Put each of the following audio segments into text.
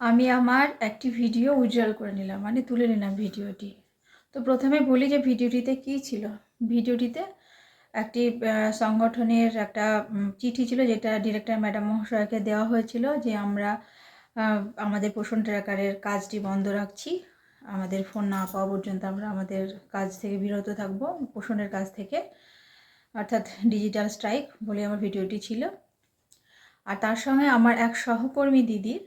আমি আমার একটি ভিডিও উজ্জ্বল করে নিলাম মানে তুলে নিলাম ভিডিওটি। তো প্রথমে বলি যে ভিডিওটিতে কী ছিল? ভিডিওটিতে একটি সংগঠনের একটা চিঠি ছিল যেটা ডিরেক্টর ম্যাডাম মহাশয়কে দেওয়া হয়েছিল যে আমরা আমাদের পোষণ ট্র্যাকারের কাজটি বন্ধ রাখছি। আমাদের ফোন না পাওয়া পর্যন্ত আমরা আমাদের কাজ থেকে বিরত থাকব, পোষণের কাজ থেকে। অর্থাৎ ডিজিটাল স্ট্রাইক বলে আমার ভিডিওটি ছিল। আর তার সঙ্গে আমার এক সহকর্মী দিদির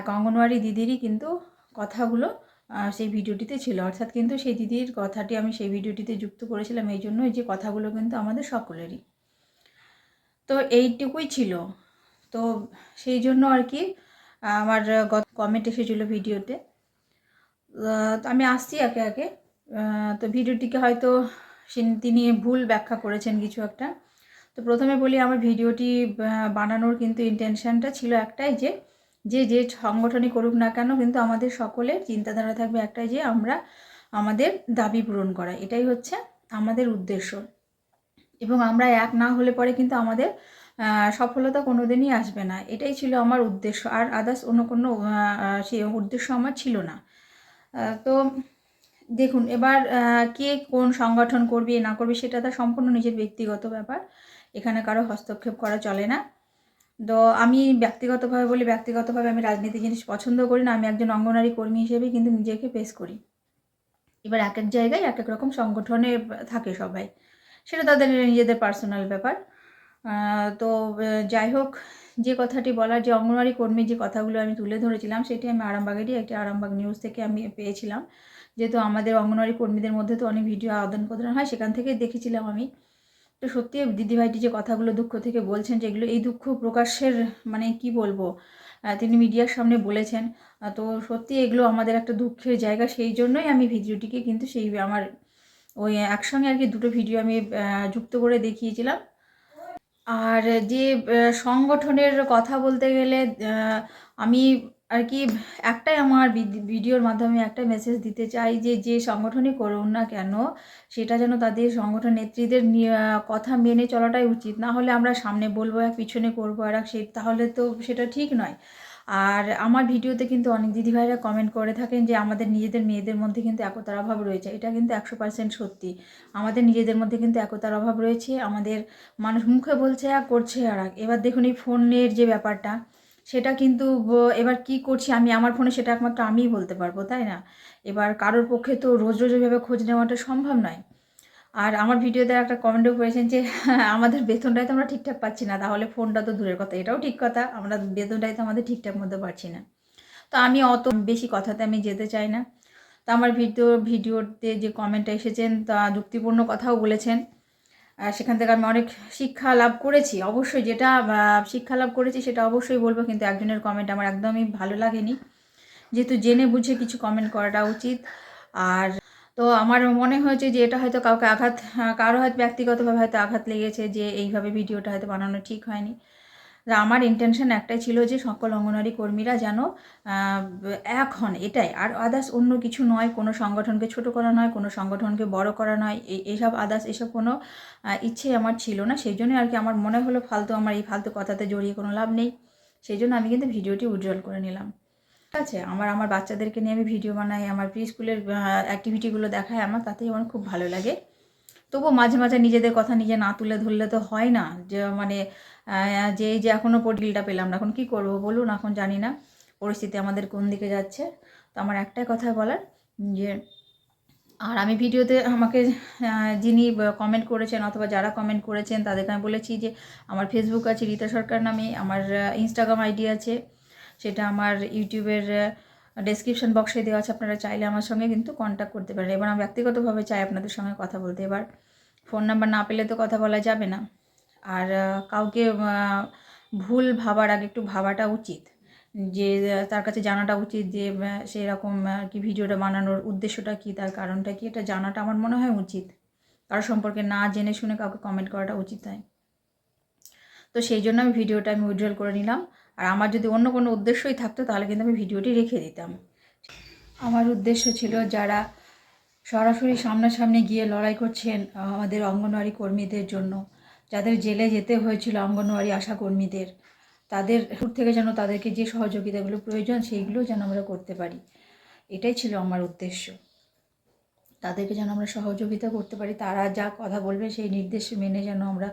এক অঙ্গনওয়াড়ি দিদিরই কিন্তু কথাগুলো সেই ভিডিওটিতে ছিল। অর্থাৎ কিন্তু সেই দিদির কথাটি আমি সেই ভিডিওটিতে যুক্ত করেছিলাম এই জন্য এই যে কথাগুলো কিন্তু আমাদের সকলেরই। তো এইটুকুই ছিল। তো সেই জন্য আর কি, আমার গত কমেন্ট এসেছিল ভিডিওতে। তো আমি আসছি একে একে। তো ভিডিওটিকে হয়তো তিনি ভুল ব্যাখ্যা করেছেন কিছু একটা। তো প্রথমে বলি, আমার ভিডিওটি বানানোর কিন্তু ইন্টেনশনটা ছিল একটাই যে যে যে সংগঠনই করুক না কেন কিন্তু আমাদের সকলের চিন্তাধারা থাকবে একটাই যে আমরা আমাদের দাবি পূরণ করা। এটাই হচ্ছে আমাদের উদ্দেশ্য। এবং আমরা এক না হলে পরে কিন্তু আমাদের সফলতা কোনোদিনই আসবে না। এটাই ছিল আমার উদ্দেশ্য। আর আদার্স অন্য কোনো উদ্দেশ্য আমার ছিল না। তো দেখুন, এবার কে কোন সংগঠন করবে না করবে, সেটা তার সম্পূর্ণ নিজের ব্যক্তিগত ব্যাপার। এখানে কারও হস্তক্ষেপ করা চলে না। তো আমি ব্যক্তিগতভাবে বলি, ব্যক্তিগতভাবে আমি রাজনীতি জিনিস পছন্দ করি না। আমি একজন অঙ্গনারী কর্মী হিসেবে কিন্তু নিজেকে পেশ করি। এবার এক এক জায়গায় এক এক রকম সংগঠনে থাকে সবাই। সেটা তাদের নিজেদের পার্সোনাল ব্যাপার। তো যাই হোক, যে কথাটি বলার, যে অঙ্গনওয়াড়ি কর্মীর যে কথাগুলো আমি তুলে ধরেছিলাম, সেটি আমি আরামবাগেরই একটি আরামবাগ নিউজ থেকে আমি পেয়েছিলাম। যেহেতু আমাদের অঙ্গনওয়াড়ি কর্মীদের মধ্যে তো অনেক ভিডিও আদান প্রদান হয়, সেখান থেকে দেখেছিলাম আমি। তো সত্যি দিদিভাইটি যে কথাগুলো দুঃখ থেকে বলছেন যেগুলো এই দুঃখ প্রকাশের মানে কি বলব? তিনি মিডিয়ার সামনে বলেছেন। তো সত্যি এগুলো আমাদের একটা দুঃখের জায়গা, সেই জন্যই আমি ভিডিওটিকে কিন্তু সেই আমার ওই একসঙ্গে আর কি দুটো ভিডিও আমি যুক্ত করে দেখিয়েছিলাম। আর যে সংগঠনের কথা বলতে গেলে আমি আর কি একটাই আমার ভিডিওর মাধ্যমে একটা মেসেজ দিতে চাই যে যে সংগঠনই করুন না কেন, সেটা যেন তাদের সংগঠন নেত্রীদের কথা মেনে চলাটাই উচিত। না হলে আমরা সামনে বলব, এক পিছনে করব, আর এক সে, তাহলে তো সেটা ঠিক নয়। আর আমার ভিডিওতে কিন্তু অনেক দিদিভাইরা কমেন্ট করে থাকেন যে, আমাদের নিজেদের মেয়েদের মধ্যে কিন্তু একতার অভাব রয়েছে। এটা কিন্তু একশো পার্সেন্ট সত্যি। আমাদের নিজেদের মধ্যে কিন্তু একতার অভাব রয়েছে। আমাদের মানুষ মুখে বলছে এক করছে আর এবার দেখুন এই ফোনের যে ব্যাপারটা। সেটা কিন্তু এবার কি করছি আমি, আমার ফোনে সেটা একমাত্র আমিই বলতে পারব, তাই না? এবার কারোর পক্ষে তো রোজ রোজ এভাবে খোঁজ নেওয়াটা সম্ভব নয়। আর আমার ভিডিওতে একটা কমেন্টও করেছেন যে, আমাদের বেতনটাই তো আমরা ঠিকঠাক পাচ্ছি না, তাহলে ফোনটা তো দূরের কথা, এটাও ঠিক কথা, আমরা বেতনটাই তো আমাদের ঠিকঠাক মতো পাচ্ছি না। তো আমি অত বেশি কথাতে আমি যেতে চাই না। তো আমার ভিডিও, ভিডিওতে যে কমেন্টটা এসেছেন, তা যুক্তিপূর্ণ কথাও বলেছেন। সেখান থেকে আমি অনেক শিক্ষা লাভ করেছি। অবশ্যই যেটা শিক্ষা লাভ করেছি সেটা অবশ্যই বলব, কিন্তু একজনের কমেন্ট আমার একদমই ভালো লাগেনি। যেহেতু জেনে বুঝে কিছু কমেন্ট করাটা উচিত। আর তো আমার মনে হয়েছে যে এটা হয়তো কাউকে আঘাত কারও হয়তো ব্যক্তিগতভাবে হয়তো আঘাত লেগেছে যে এইভাবে ভিডিওটা হয়তো বানানো ঠিক হয়নি। আমার ইন্টেনশন একটাই ছিল যে সকল অঙ্গনওয়াড়ি কর্মীরা যেন এক হন এটাই। আর আদার্স অন্য কিছু নয়, কোনো সংগঠনকে ছোট করা নয়, কোনো সংগঠনকে বড় করা নয়। এই এইসব আদার্স এসব কোনো ইচ্ছে আমার ছিল না। সেই জন্য আর কি আমার মনে হলো ফালতু আমার এই ফালতু কথাতে জড়িয়ে কোনো লাভ নেই। সেই জন্য আমি কিন্তু ভিডিওটি উজ্জ্বল করে নিলাম। ঠিক আছে? আমার আমার বাচ্চাদেরকে নিয়ে আমি ভিডিও বানাই, আমার প্রি স্কুলের অ্যাক্টিভিটিগুলো দেখাই আমার, তাতেই আমার খুব ভালো লাগে। তবুও মাঝে মাঝে নিজেদের কথা নিজে না তুলে ধরলে তো হয় না। যে মানে যে যে এখনও পডিলটা পেলাম না, এখন কী করব বলুন? এখন জানি না পরিস্থিতি আমাদের কোন দিকে যাচ্ছে। তো আমার একটাই কথা বলার, যে, আর আমি ভিডিওতে আমাকে যিনি কমেন্ট করেছেন অথবা যারা কমেন্ট করেছেন তাদেরকে আমি বলেছি যে, আমার ফেসবুক আছে রীতা সরকার নামে, আমার ইনস্টাগ্রাম আইডি আছে, সেটা আমার ইউটিউবের ডেসক্রিপশন বক্সে দেওয়া আছে আপনারা চাইলে আমার সঙ্গে কিন্তু কন্ট্যাক্ট করতে পারেন। এবার আমি ব্যক্তিগতভাবে চাই আপনাদের সঙ্গে কথা বলতে। এবার ফোন নাম্বার না পেলে তো কথা বলা যাবে না। আর কাউকে ভুল ভাবার আগে একটু ভাবাটা উচিত। যে তার কাছে জানাটা উচিত যে আহ, সে এরকম আর কি ভিডিওটা বানানোর উদ্দেশ্যটা কী তার কারণটা কি এটা জানাটা আমার মনে হয় উচিত। কারও সম্পর্কে না জেনে শুনে কাউকে কমেন্ট করাটা উচিত নয়। তো সেই জন্য আমি ভিডিওটা আমি উজ্জ্বল করে নিলাম। আর আমার যদি অন্য কোনো উদ্দেশ্যই থাকতো, তাহলে কিন্তু আমি ভিডিওটি রেখে দিতাম। আমার উদ্দেশ্য ছিল যারা সরাসরি সামনাসামনি গিয়ে লড়াই করছেন আমাদের অঙ্গনওয়াড়ি কর্মীদের জন্য, যাদের জেলে যেতে হয়েছিল অঙ্গনওয়াড়ি আশা কর্মীদের, তাদের দূর থেকে যেন তাদেরকে যে সহযোগিতাগুলো প্রয়োজন, সেইগুলো যেন আমরা করতে পারি। এটাই ছিল আমার উদ্দেশ্য। তাদেরকে যেন আমরা সহযোগিতা করতে পারি, তারা যা কথা বলবে, সেই নির্দেশ মেনে যেন আমরা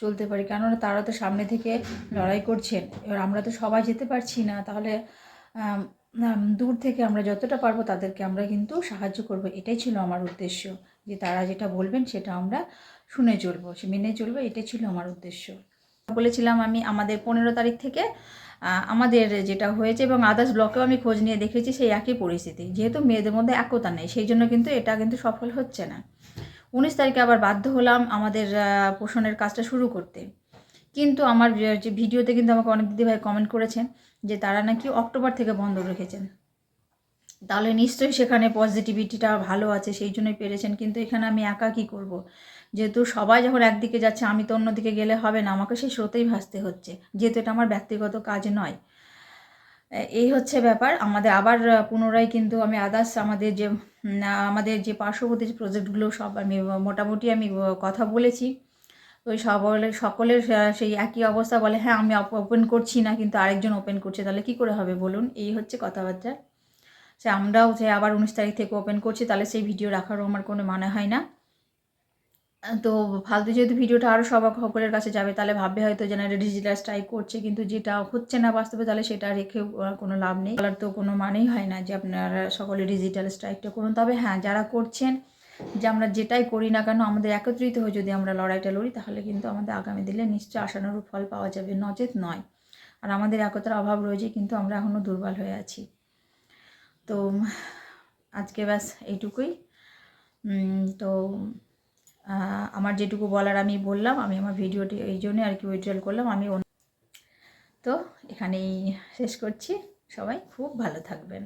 চলতে পারি। কেননা তারা তো সামনে থেকে লড়াই করছেন। এবার আমরা তো সবাই যেতে পারছি না। তাহলে দূর থেকে আমরা যতটা পারব তাদেরকে আমরা কিন্তু সাহায্য করব। এটাই ছিল আমার উদ্দেশ্য। যে তারা যেটা বলবেন সেটা আমরা শুনে চলবো, সে মেনে চলবো, এটাই ছিল আমার উদ্দেশ্য। বলেছিলাম আমি আমাদের পনেরো তারিখ থেকে আমাদের যেটা হয়েছে এবং আদার্স ব্লকেও আমি খোঁজ নিয়ে দেখেছি সেই একই পরিস্থিতি। যেহেতু মেয়েদের মধ্যে একতা নেই, সেই জন্য কিন্তু এটা কিন্তু সফল হচ্ছে না। উনিশ তারিখে আবার বাধ্য হলাম আমাদের পোষণের কাজটা শুরু করতে। কিন্তু আমার যে- ভিডিওতে কিন্তু আমাকে অনেক দিদিভাই কমেন্ট করেছেন যে তারা নাকি অক্টোবর থেকে বন্ধ রেখেছেন। তাহলে নিশ্চয়ই সেখানে পজিটিভিটিটা ভালো আছে, সেই জন্যই পেরেছেন। কিন্তু এখানে আমি একা কী করব? যেহেতু সবাই যখন একদিকে যাচ্ছে, আমি তো অন্যদিকে গেলে হবে না, আমাকে সেই স্রোতেই ভাসতে হচ্ছে। যেহেতু এটা আমার ব্যক্তিগত কাজ নয়। এই হচ্ছে ব্যাপার। আমাদের আবার পুনরায় কিন্তু আমি আদার্স আমাদের যে আমাদের যে পার্শ্ববর্তী যে প্রজেক্টগুলো সব আমি, মোটামুটি আমি কথা বলেছি। ওই সকলে সকলের সেই একই অবস্থা বলে হ্যাঁ আমি ওপেন করছি না, কিন্তু আরেকজন ওপেন করছে, তাহলে কি করে হবে বলুন? এই হচ্ছে কথাবার্তা। সে আমরাও যে আবার উনিশ তারিখ থেকে ওপেন করছি, তাহলে সেই ভিডিও রাখারও আমার কোনো মানে হয় না। তো ফালতু যেহেতু ভিডিওটা আরও সবার সকলের কাছে যাবে, তাহলে ভাববে হয়তো যেন এটা ডিজিটাল স্ট্রাইক করছে, কিন্তু যেটা হচ্ছে না বাস্তবে, তাহলে সেটা রেখেও কোনো লাভ নেই। বলার তো কোনো মানেই হয় না যে আপনারা সকলে ডিজিটাল স্ট্রাইকটা করুন। তবে হ্যাঁ যারা করছেন, যে আমরা যেটাই করি না কেন, আমাদের একত্রিত হয়ে যদি আমরা লড়াইটা লড়ি, তাহলে কিন্তু আমাদের আগামী দিনে নিশ্চয় আশানুরূপ ফল পাওয়া যাবে, নচেত নয়। আর আমাদের একতার অভাব রয়েছে, কিন্তু আমরা এখনও দুর্বল হয়ে আছি। তো আজকে ব্যাস এইটুকুই। তো আমার যেটুকু বলার আমি বললাম, আমি আমার ভিডিওটি এই জন্যে আর কি উইড্রল করলাম। আমি তো এখানেই শেষ করছি। সবাই খুব ভালো থাকবেন।